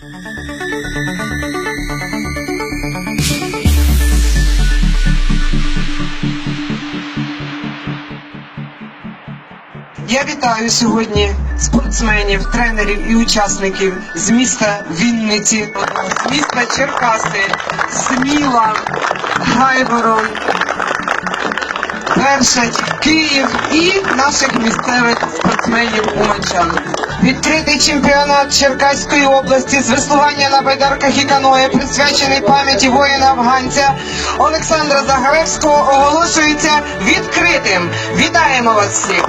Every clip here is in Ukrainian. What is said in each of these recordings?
Я вітаю сьогодні спортсменів, тренерів і учасників з міста Вінниці, з міста Черкаси, Сміла, Гайворон, Бершать, Київ і наших місцевих спортсменів Уманчан. Відкритий чемпіонат Черкаської області з веслування на байдарках і каної, присвячений пам'яті воїна-афганця Олександра Загаревського, оголошується відкритим. Вітаємо вас всіх!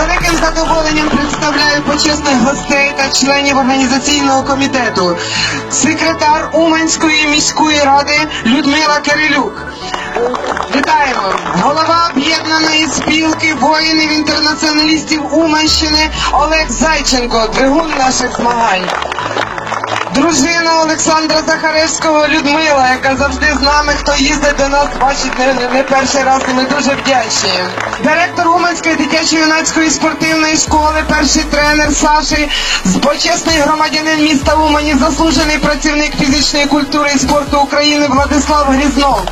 Великим задоволенням представляю почесних гостей та членів організаційного комітету. Секретар Уманської міської ради Людмила Кирилюк. Вітаємо! Голова об'єднаної спілки воїнів-інтернаціоналістів Уманщини Олег Зайченко, двигун наших змагань. Дружина Олександра Захаревського Людмила, яка завжди з нами, хто їздить до нас, бачить не, не, перший раз, і ми дуже вдячні. Директор Уманської дитячо-юнацької спортивної школи, перший тренер Саші, почесний громадянин міста Умані, заслужений працівник фізичної культури і спорту України Владислав Грізнов.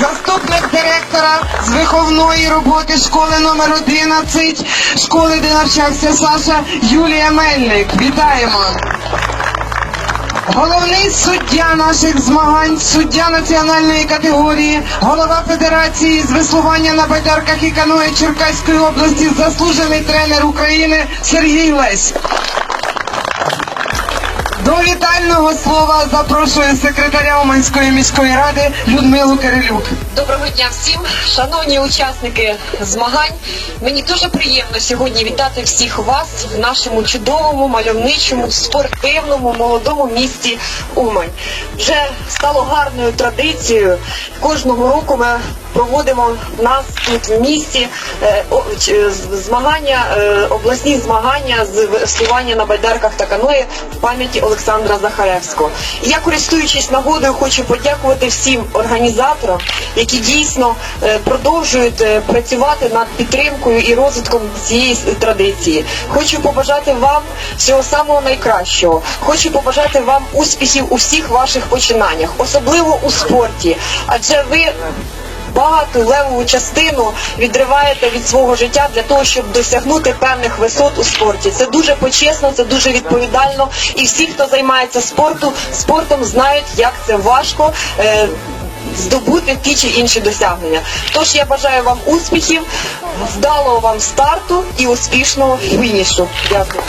Заступник директора з виховної роботи школи номер 11, школи, де навчався Саша Юлія Мельник. Вітаємо! Головний суддя наших змагань, суддя національної категорії, голова Федерації з веслування на байдарках і каної Черкаської області, заслужений тренер України Сергій Лесь. До вітального слова запрошую секретаря Уманської міської ради Людмилу Кирилюк. Доброго дня всім, шановні учасники змагань. Мені дуже приємно сьогодні вітати всіх вас в нашому чудовому, мальовничому, спортивному, молодому місті Умань. Вже стало гарною традицією. Кожного року ми проводимо нас тут в місті е, з- змагання, е, обласні змагання з веслування на байдарках та каної в пам'яті Олександра Захаревського. І я, користуючись нагодою, хочу подякувати всім організаторам, які дійсно е, продовжують е, працювати над підтримкою і розвитком цієї традиції. Хочу побажати вам всього самого найкращого. Хочу побажати вам успіхів у всіх ваших починаннях, особливо у спорті, адже ви багату левову частину відриваєте від свого життя для того, щоб досягнути певних висот у спорті. Це дуже почесно, це дуже відповідально. І всі, хто займається спорту, спортом, знають, як це важко. е, Здобути ті чи інші досягнення. Тож я бажаю вам успіхів, вдалого вам старту і успішного фінішу. Дякую.